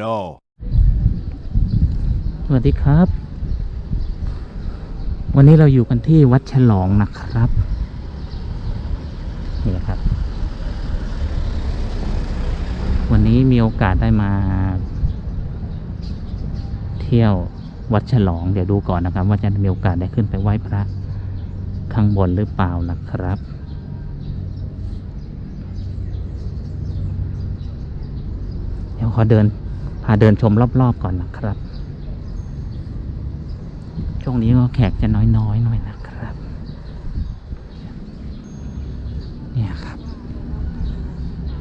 No. สวัสดีครับ วันนี้เราอยู่กันที่วัดฉลองนะครับ นี่ครับ วันนี้มีโอกาสได้มา เที่ยววัดฉลอง เดี๋ยวดูก่อนนะครับ ว่าจะมีโอกาสได้ขึ้นไปไหว้พระข้างบนหรือเปล่านะครับเดี๋ยวขอเดิน พาเดินชมรอบๆก่อนนะครับ ช่วงนี้ก็แขกจะน้อยๆหน่อยนะครับ เนี่ยครับ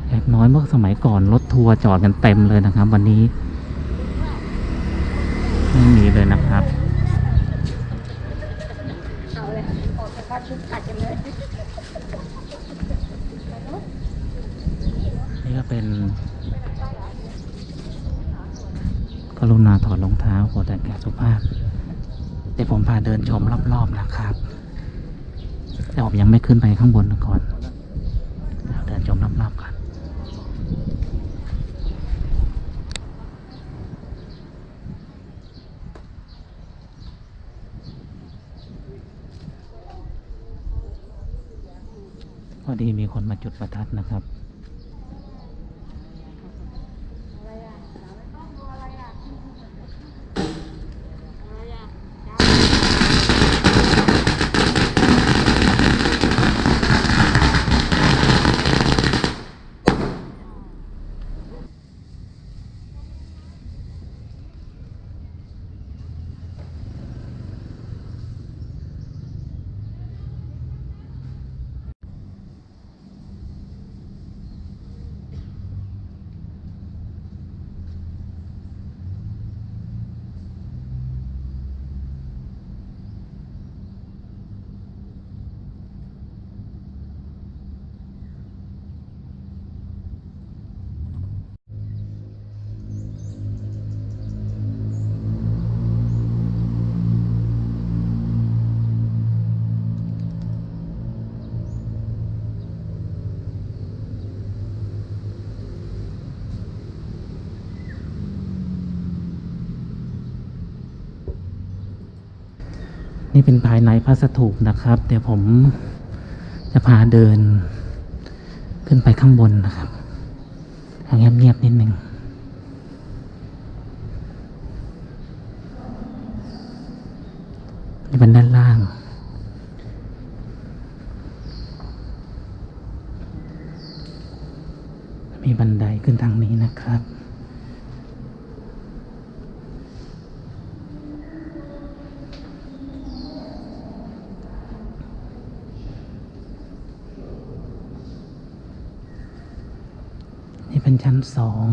แขกน้อยเมื่อสมัยก่อนรถทัวร์จอดกันเต็มเลยนะครับ วันนี้ไม่มีเลยนะครับนี่ก็เป็น กรุณาถอดรองเท้าขอแต่งกายสุภาพเดี๋ยวผมพาเดินชมรอบๆนะครับ แต่ผมยังไม่ขึ้นไปข้างบนก่อนเดี๋ยวเดินชมรอบๆก่อนพอดีมีคนมาจุดประทัดนะครับ นี่เป็นภายในพระสถูปนะครับ เดี๋ยวผมจะพาเดิน ขึ้นไปข้างบนนะครับทางเงียบๆนิดหนึ่งนี่เป็นด้านล่าง มีบันไดขึ้นทางนี้นะครับ เป็นชั้นสอง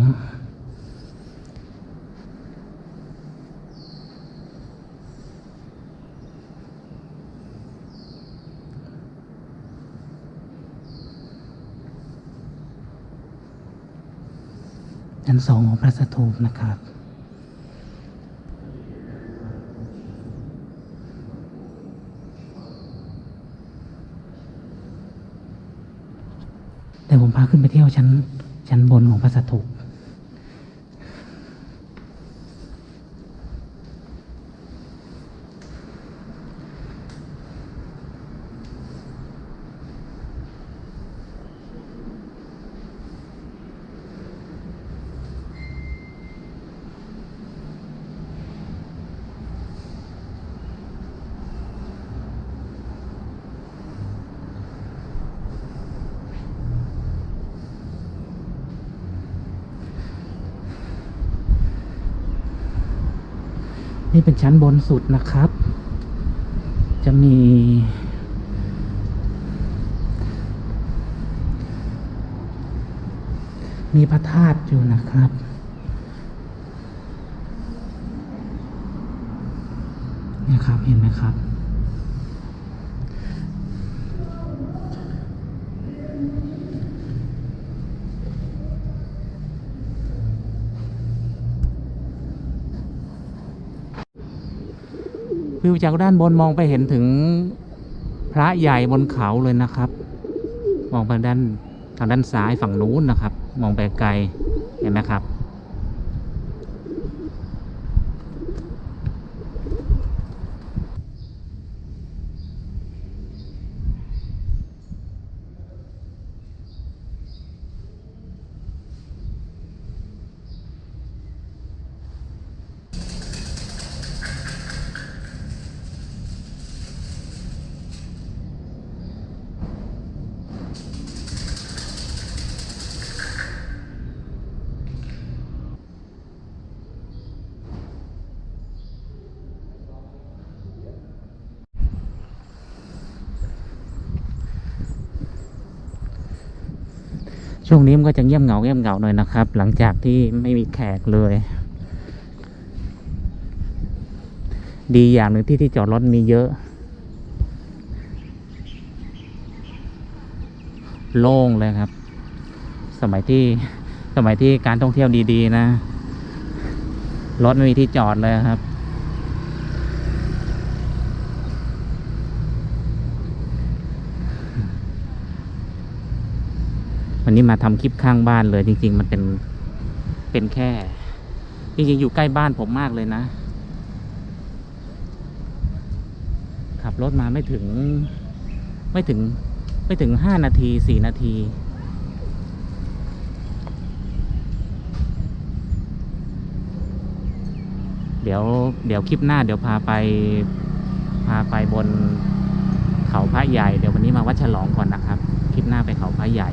ชั้นสองของพระสถูปนะครับเดี๋ยวผมพาขึ้นไปเที่ยวชั้น ชั้นบนของพระสถู นี่เป็นชั้นบนสุดนะครับ จะมี มีพระธาตุอยู่นะครับนะครับเห็นไหมครับ วิวจากด้านบนมองไปเห็นถึงพระใหญ่บนเขาเลยนะครับ มองไปด้านทางด้านซ้ายฝั่งนู้นนะครับ มองไปไกลเห็นไหมครับ ช่วงนี้มันก็จะเงียบเหงาเงียบเหงาหน่อยนะครับ หลังจากที่ไม่มีแขกเลย ดีอย่างหนึ่งที่ที่จอดรถมีเยอะ โล่งเลยครับ สมัยที่สมัยที่การท่องเที่ยวดีๆนะ รถไม่มีที่จอดเลยครับ วันนี้มาทำคลิปข้างบ้านเลยจริง ๆ มันเป็นเป็นแค่ จริงๆ อยู่ใกล้บ้านผมมากเลยนะ ขับรถมาไม่ถึง ไม่ถึงไม่ถึงห้านาทีสี่นาทีเดี๋ยวเดี๋ยวคลิปหน้าเดี๋ยวพาไป พาไปบนเขาพระใหญ่ เดี๋ยววันนี้มาวัดฉลองก่อนนะครับ คลิปหน้าไปเขาพระใหญ่